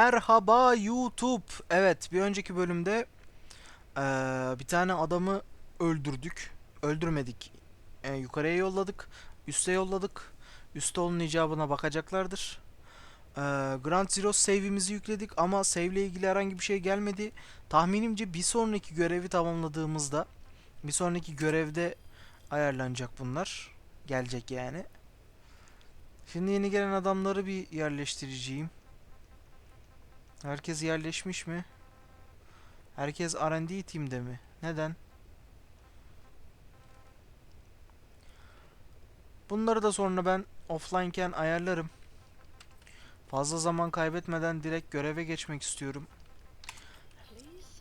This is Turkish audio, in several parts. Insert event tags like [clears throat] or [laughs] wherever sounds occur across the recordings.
Merhaba YouTube. Evet bir önceki bölümde eee, bir tane adamı öldürdük. Öldürmedik. E, yukarıya yolladık. Üste yolladık. Üste onun icabına bakacaklardır. Eee Grand Zero save'imizi yükledik ama save ile ilgili herhangi bir şey gelmedi. Tahminimce bir sonraki görevi tamamladığımızda bir sonraki görevde ayarlanacak bunlar. Gelecek yani. Şimdi yeni gelen adamları bir yerleştireceğim. Herkes yerleşmiş mi? Herkes R&D team'de mi? Neden? Bunları da sonra ben offline'ken ayarlarım. Fazla zaman kaybetmeden direkt göreve geçmek istiyorum.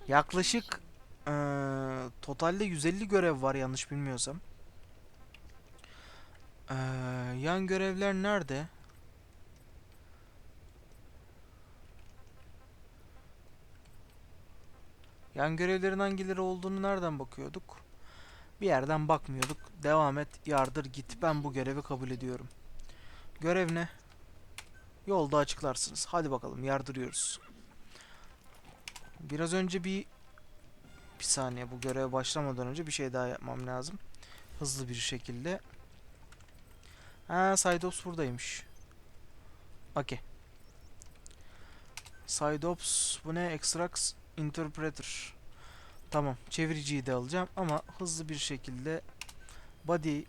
Yaklaşık eee, totalde 150 görev var yanlış bilmiyorsam. Eee, yan görevler nerede? Yan görevlerin hangileri olduğunu nereden bakıyorduk? Bir yerden bakmıyorduk. Devam et, yardır git. Ben bu görevi kabul ediyorum. Görev ne? Yolda açıklarsınız. Hadi bakalım yardırıyoruz. Biraz önce bir bir saniye bu göreve başlamadan önce bir şey daha yapmam lazım. Hızlı bir şekilde. Ha, Cydops buradaymış. Okey. Cydops bu ne? Extracts Interpreter. Tamam. Çeviriciyi de alacağım ama hızlı bir şekilde body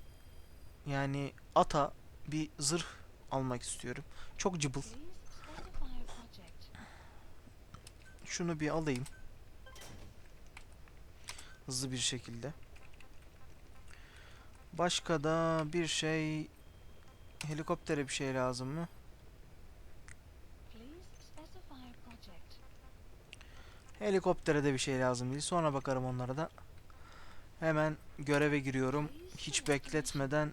yani ata bir zırh almak istiyorum. Çok cıbıl. Şunu bir alayım. Hızlı bir şekilde. Başka da bir şey helikoptere bir şey lazım mı? Helikoptere de bir şey lazım değil. Sonra bakarım onlara da. Hemen göreve giriyorum. Hiç bekletmeden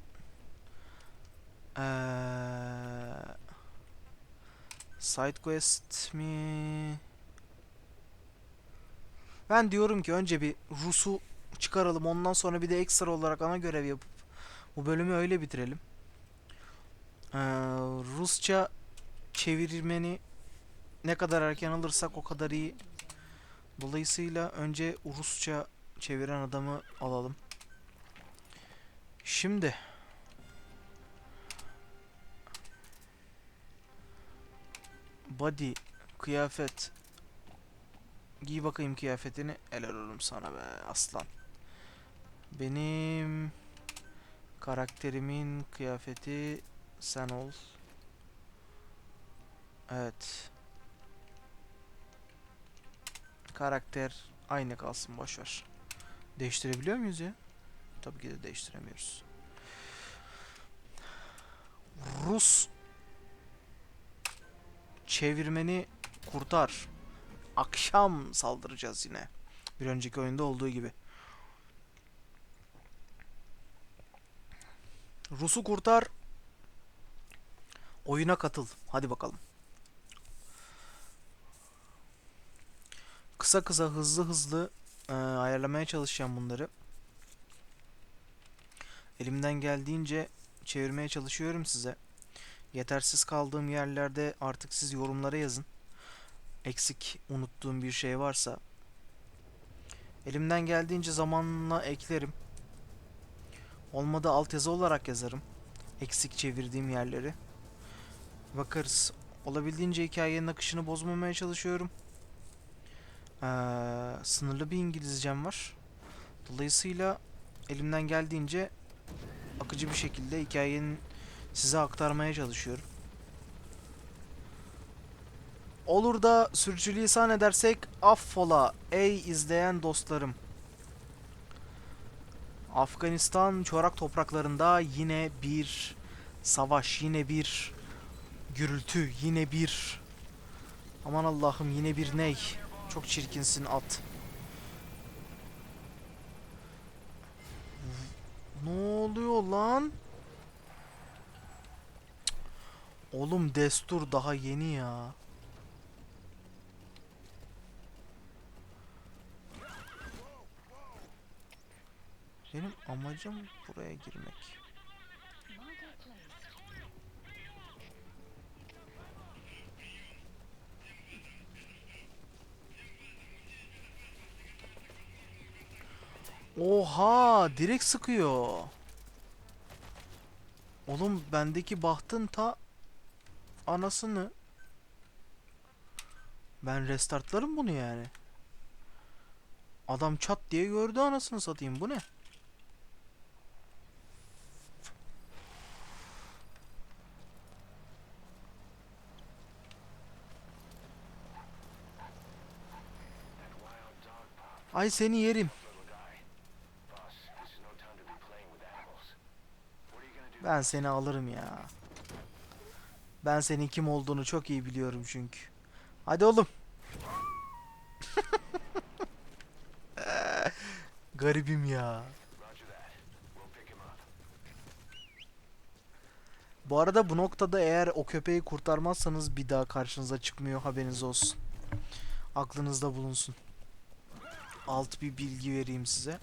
eee side quest mi? Ben diyorum ki önce bir Rus'u çıkaralım. Ondan sonra bir de ekstra olarak ana görev yapıp bu bölümü öyle bitirelim. Eee, Rusça çevirmeni ne kadar erken alırsak o kadar iyi. Dolayısıyla önce Rusça çeviren adamı alalım. Şimdi body kıyafet giy bakayım kıyafetini helal olsun sana be aslan. Benim karakterimin kıyafeti sen ol. Evet. Karakter aynı kalsın boşver. Değiştirebiliyor muyuz ya? Tabii ki de değiştiremiyoruz. Rus çevirmeni kurtar. Akşam saldıracağız yine. Bir önceki oyunda olduğu gibi. Rus'u kurtar. Oyuna katıl. Hadi bakalım. Kısa kısa hızlı hızlı e, ayarlamaya çalışacağım bunları. Elimden geldiğince çevirmeye çalışıyorum size. Yetersiz kaldığım yerlerde artık siz yorumlara yazın. Eksik unuttuğum bir şey varsa. Elimden geldiğince zamanla eklerim. Olmadı altyazı olarak yazarım. Eksik çevirdiğim yerleri. Bakarız. Olabildiğince hikayenin akışını bozmamaya çalışıyorum. Ee, sınırlı bir İngilizcem var. Dolayısıyla elimden geldiğince akıcı bir şekilde hikayenin size aktarmaya çalışıyorum. Olur da sürçülisan edersek affola ey izleyen dostlarım. Afganistan çorak topraklarında yine bir savaş, yine bir gürültü, yine bir aman Allah'ım yine bir ney. Çok çirkinsin at. Ne oluyor lan? Oğlum destur daha yeni ya. Benim amacım buraya girmek. Oha direkt sıkıyor. Oğlum bendeki bahtın ta anasını. Ben restartlarım bunu yani. Adam çat diye gördü anasını satayım bu ne? Ay seni yerim. Ben seni alırım ya. Ben senin kim olduğunu çok iyi biliyorum çünkü. Hadi oğlum. [laughs] Garibim ya. Bu arada bu noktada eğer o köpeği kurtarmazsanız bir daha karşınıza çıkmıyor haberiniz olsun. Aklınızda bulunsun. Alt bir bilgi vereyim size.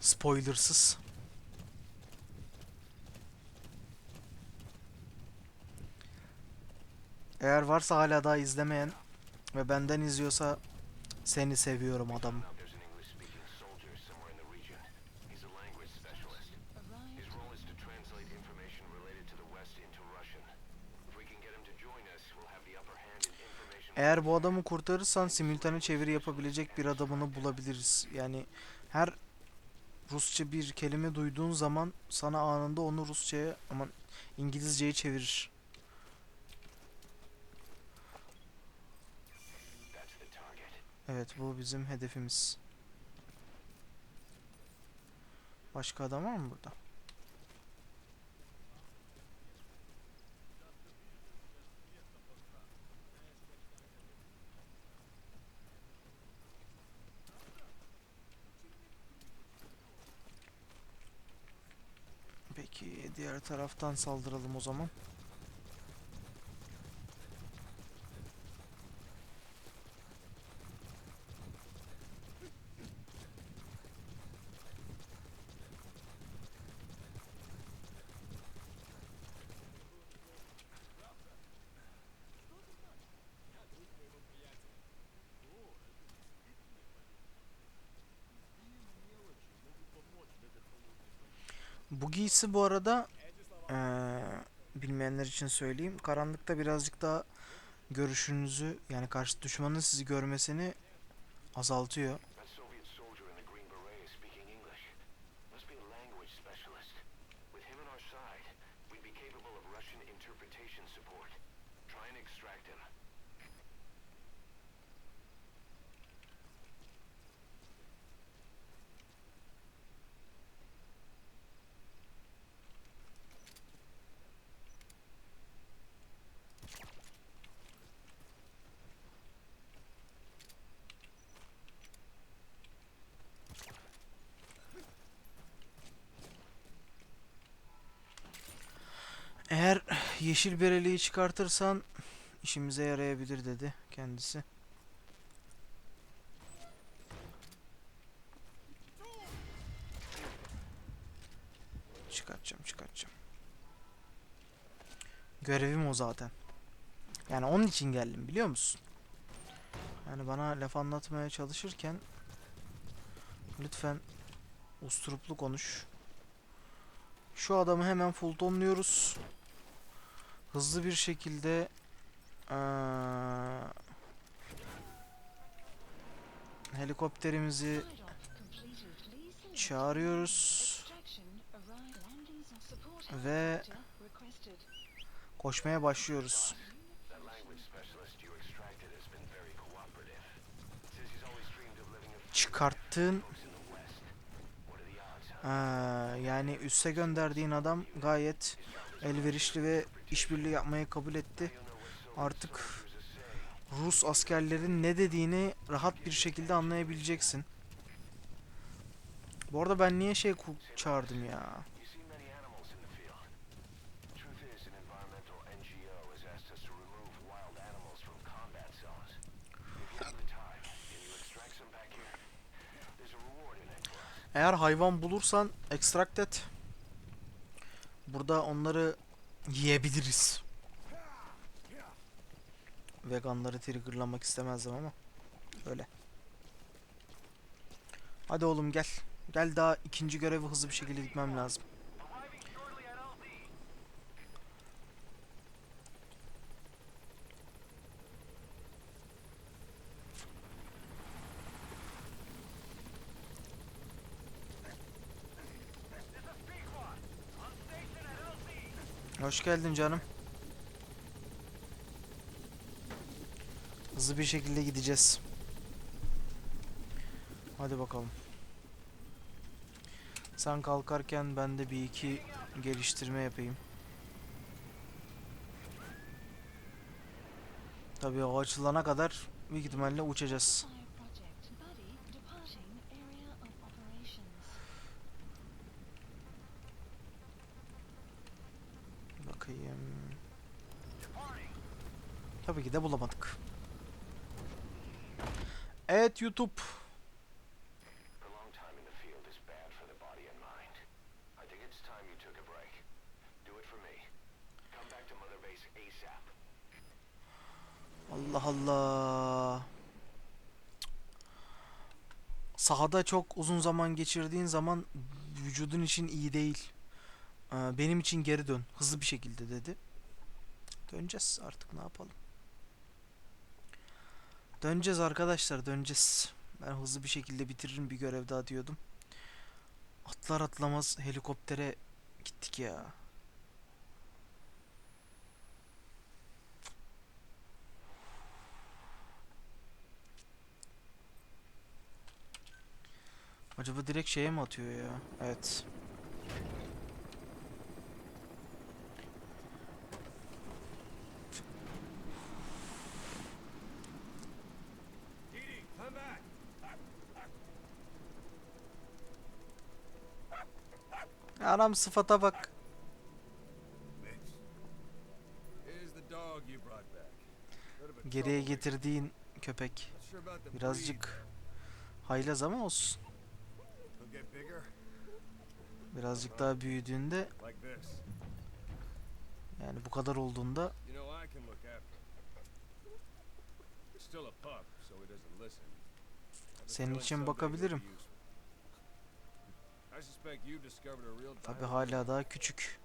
Spoilersız. Him to join us, we'll have the upper hand in information. Eğer bu adamı kurtarırsan simültane çeviri yapabilecek bir adamını bulabiliriz. Yani her Rusça bir kelime duyduğun zaman sana anında onu Rusça'ya aman İngilizce'ye çevirir. Evet bu bizim hedefimiz. Başka adam var mı burada? Peki diğer taraftan saldıralım o zaman. Giysi bu arada eee, bilmeyenler için söyleyeyim. Karanlıkta birazcık daha görüşünüzü yani karşı düşmanın sizi görmesini azaltıyor. Yeşil bereliği çıkartırsan işimize yarayabilir dedi kendisi. Çıkartacağım çıkartacağım. Görevim o zaten. Yani onun için geldim biliyor musun? Yani bana laf anlatmaya çalışırken lütfen usturuplu konuş. Şu adamı hemen full tonluyoruz. Hızlı bir şekilde eee, helikopterimizi çağırıyoruz ve koşmaya başlıyoruz. Çıkarttığın eee, yani üste gönderdiğin adam gayet elverişli ve işbirliği yapmayı kabul etti. Artık Rus askerlerin ne dediğini rahat bir şekilde anlayabileceksin. Bu arada ben niye şey çağırdım ya? Eğer hayvan bulursan extract et. Burada onları yiyebiliriz. Veganları triggerlamak istemezdim ama öyle. Hadi oğlum gel. Gel daha ikinci görevi hızlı bir şekilde gitmem lazım. Hoş geldin canım. Hızlı bir şekilde gideceğiz. Hadi bakalım. Sen kalkarken ben de bir iki geliştirme yapayım. Tabii o açılana kadar büyük ihtimalle uçacağız. Back to Mother Base ASAP. Allah Allah. Sahada çok uzun zaman geçirdiğin zaman vücudun için iyi değil. Ee, Benim için geri dön. Hızlı bir şekilde dedi. Döneceğiz artık ne yapalım. Döneceğiz arkadaşlar döneceğiz. Ben hızlı bir şekilde bitiririm bir görev daha diyordum. Atlar atlamaz helikoptere gittik ya. Acaba direkt şeye mi atıyor ya? Evet. Anam sıfata bak. Geriye getirdiğin köpek. Birazcık haylaz ama olsun. Birazcık daha büyüdüğünde yani bu kadar olduğunda Senin için bakabilirim. Tabi hala daha küçük.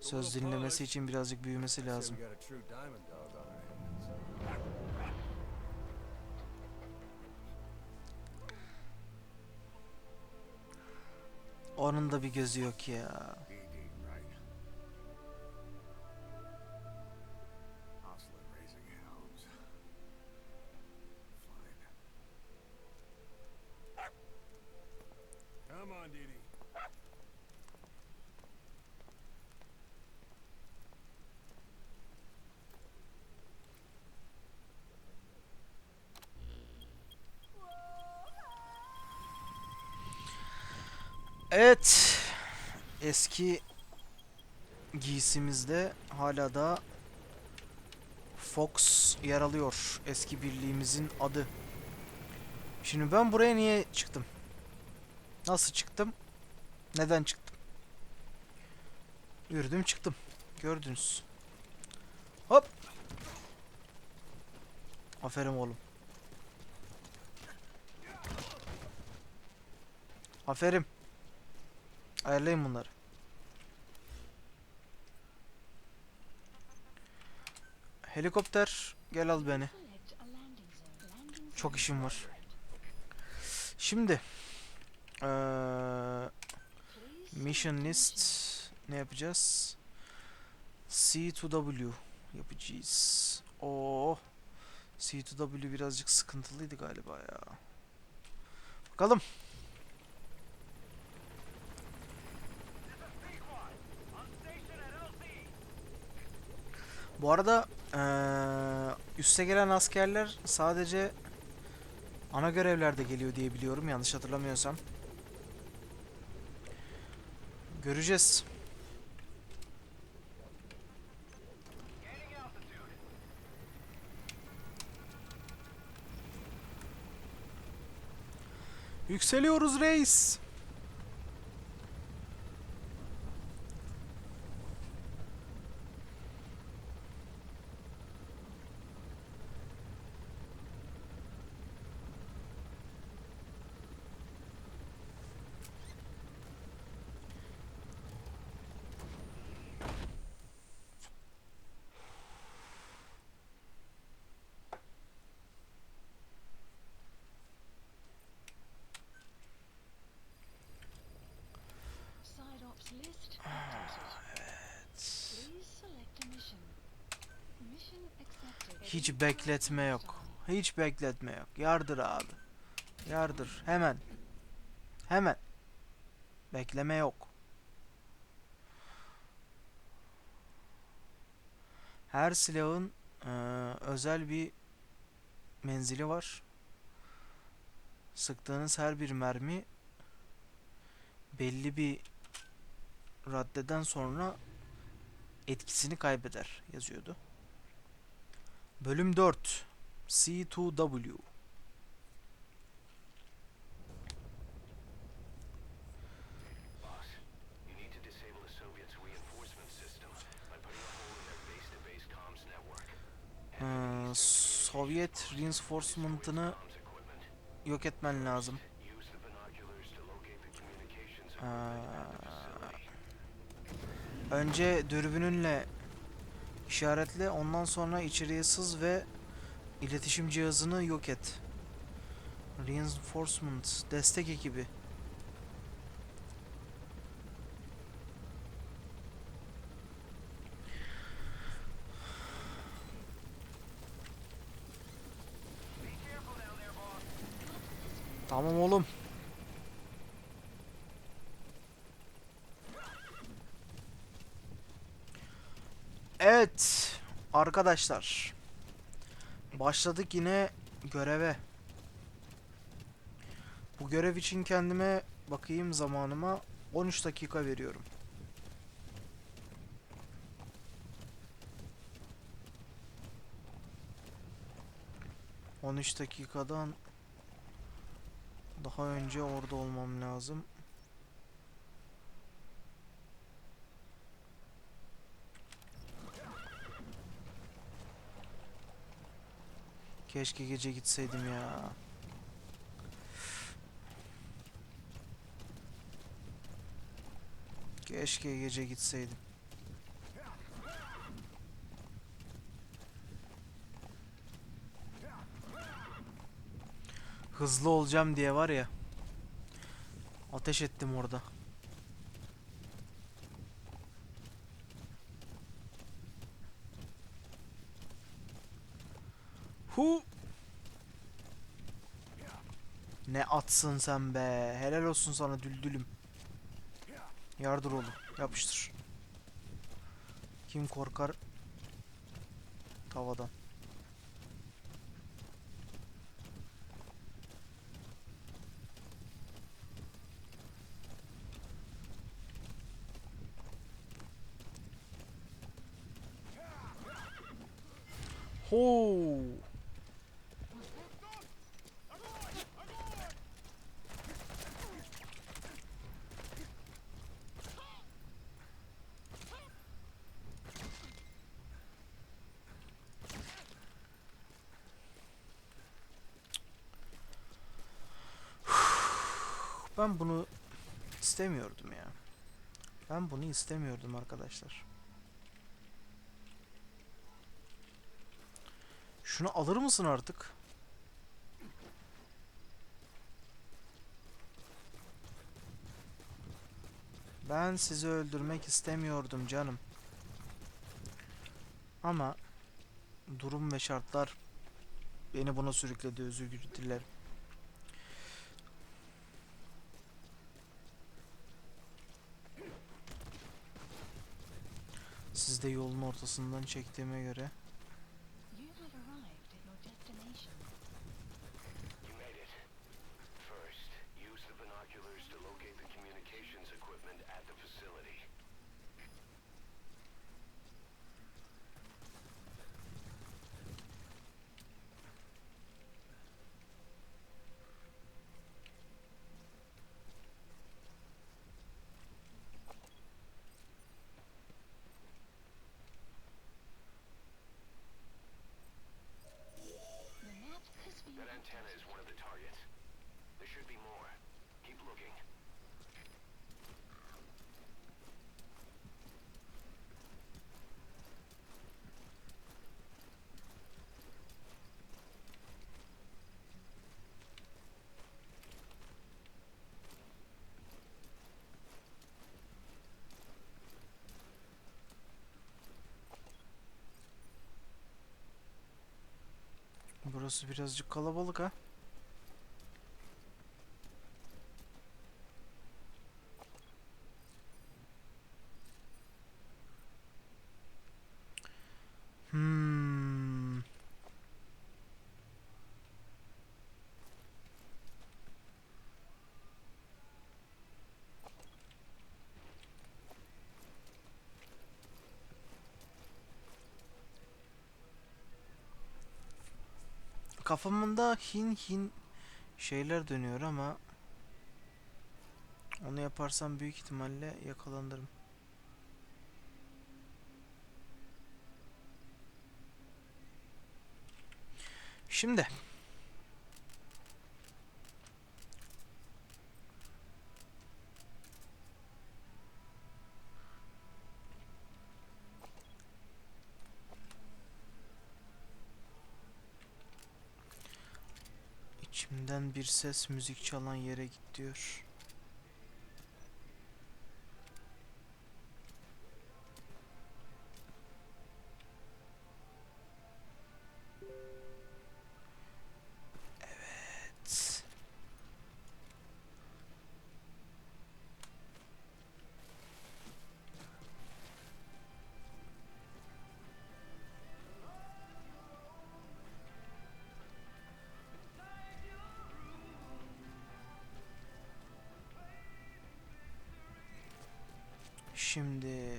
Söz dinlemesi için birazcık büyümesi lazım. Onun da bir gözü yok ya. Evet. Eski giysimizde hala da Fox yer alıyor. Eski birliğimizin adı. Şimdi ben buraya niye çıktım? Nasıl çıktım? Neden çıktım? Yürüdüm çıktım. Gördünüz. Hop. Aferin oğlum. Aferin. Ayarlayın bunları. Helikopter gel al beni. Çok işim var. Şimdi Please mission list ne yapacağız? C to W yapacağız. Oo. C to W birazcık sıkıntılıydı galiba ya. Bakalım. Bu arada eee üste gelen askerler sadece ana görevlerde geliyor diye biliyorum yanlış hatırlamıyorsam. Göreceğiz. Yükseliyoruz reis. Mission accepted. Hiç bekletme yok. Hiç bekletme yok. Yardır abi. Yardır. Hemen. Hemen. Bekleme yok. Her silahın eee, özel bir menzili var. Sıktığınız her bir mermi belli bir raddeden sonra etkisini kaybeder yazıyordu. Bölüm 4 C2W Boss, you need to disable the Soviets' reinforcement system by putting a hole in their base-to-base comms network. Ee, Sovyet reinforcement'ını yok etmen lazım. Ee, önce dürbününle işaretle ondan sonra içeriye sız ve iletişim cihazını yok et. Reinforcement destek ekibi. Tamam oğlum. Evet arkadaşlar. Başladık yine göreve. Bu görev için kendime bakayım zamanıma 13 dakika veriyorum. ...13 dakikadan... ...daha önce orada olmam lazım. Keşke gece gitseydim ya. Keşke gece gitseydim. Hızlı olacağım diye var ya. Ateş ettim orada. Ne atsın sen be. Helal olsun sana düldülüm. Yardır oğlum. Yapıştır. Kim korkar tavadan? Ho! Ben bunu istemiyordum ya. Ben bunu istemiyordum arkadaşlar. Şunu alır mısın artık? Ben sizi öldürmek istemiyordum canım. Ama durum ve şartlar beni buna sürükledi özür dilerim. Siz de yolun ortasından çektiğime göre Burası birazcık kalabalık ha. Kafamda hin hin şeyler dönüyor ama onu yaparsam büyük ihtimalle yakalanırım. Şimdi bir ses müzik çalan yere git diyor. Şimdi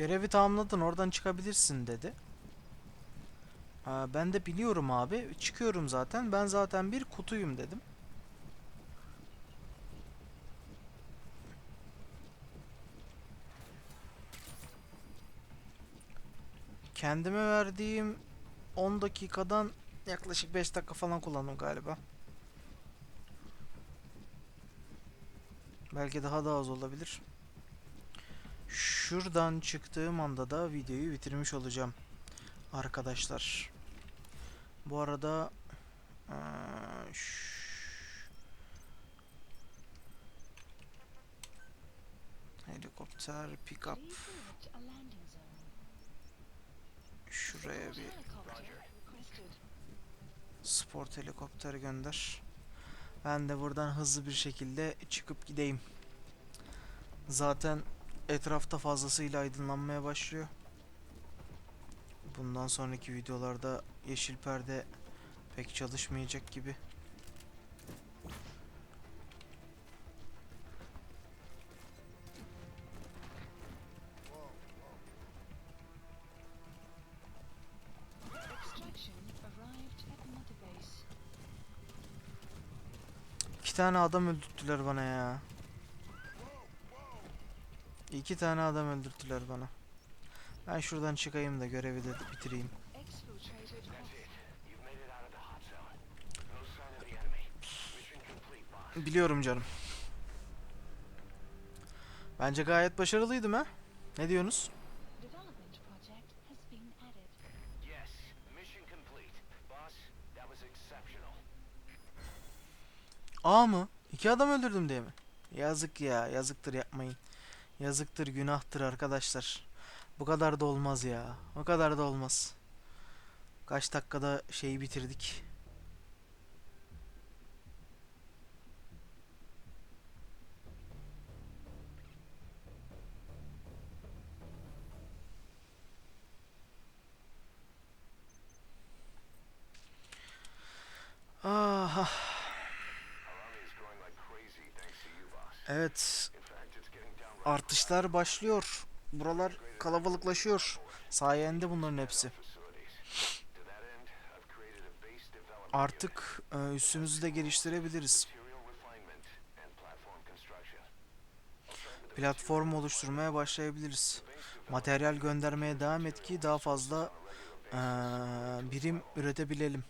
görevi tamamladın oradan çıkabilirsin dedi. Aa, ben de biliyorum abi çıkıyorum zaten ben zaten bir kutuyum dedim. Kendime verdiğim 10 dakikadan yaklaşık 5 dakika falan kullandım galiba. Belki daha da az olabilir. Şuradan çıktığım anda da videoyu bitirmiş olacağım. Arkadaşlar. Bu arada helikopter pick up şuraya bir sport helikopter gönder. Ben de buradan hızlı bir şekilde çıkıp gideyim. Zaten etrafta fazlasıyla aydınlanmaya başlıyor. Bundan sonraki videolarda yeşil perde pek çalışmayacak gibi. Tane adam öldürttüler bana ya. İki tane adam öldürttüler bana. Ben şuradan çıkayım da görevi de bitireyim. Biliyorum canım. Bence gayet başarılıydım ha. Ne diyorsunuz? A mı? İki adam öldürdüm diye mi? Yazık ya. Yazıktır yapmayın. Yazıktır günahtır arkadaşlar. Bu kadar da olmaz ya. O kadar da olmaz. Kaç dakikada şeyi bitirdik. Ah. ah. Evet. Artışlar başlıyor. Buralar kalabalıklaşıyor. Sayende bunların hepsi. Artık e, üssümüzü de geliştirebiliriz. Platform oluşturmaya başlayabiliriz. Materyal göndermeye devam et ki daha fazla e, birim üretebilelim.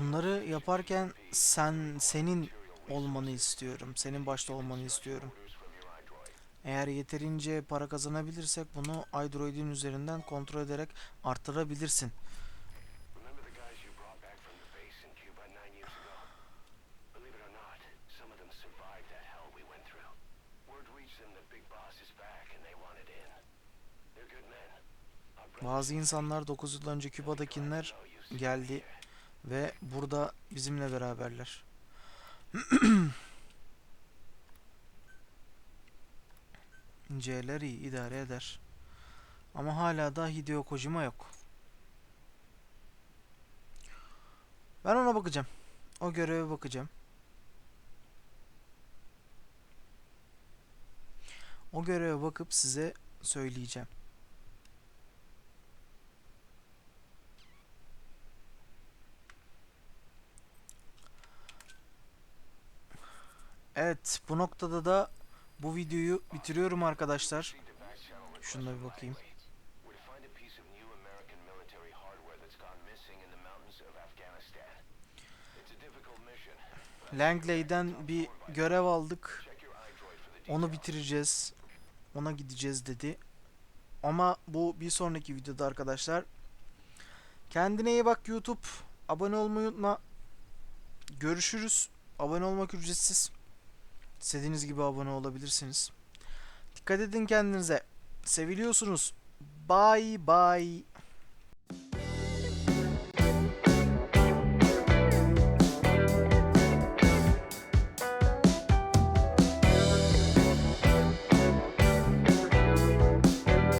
Bunları yaparken sen senin olmanı istiyorum. Senin başta olmanı istiyorum. Eğer yeterince para kazanabilirsek bunu iDroid'in üzerinden kontrol ederek arttırabilirsin. Remember the guys you brought back from the base in Cuba nine years ago? Believe it or not, some of them survived that hell we went through. Word reached them that Big Boss is back and they wanted in. They're good men. Our brothers Bazı insanlar 9 yıl önce Küba'dakiler geldi ve burada bizimle beraberler. [clears throat] C'ler iyi idare eder. Ama hala da Hideo Kojima yok. Ben ona bakacağım. O göreve bakacağım. O göreve bakıp size söyleyeceğim. Evet, bu noktada da bu videoyu bitiriyorum arkadaşlar. Şuna bir bakayım. Langley'den bir görev aldık. Onu bitireceğiz. Ona gideceğiz dedi. Ama bu bir sonraki videoda arkadaşlar. Kendine iyi bak YouTube. Abone olmayı unutma. Görüşürüz. Abone olmak ücretsiz. İstediğiniz gibi abone olabilirsiniz. Dikkat edin kendinize. Seviliyorsunuz. Bye bye.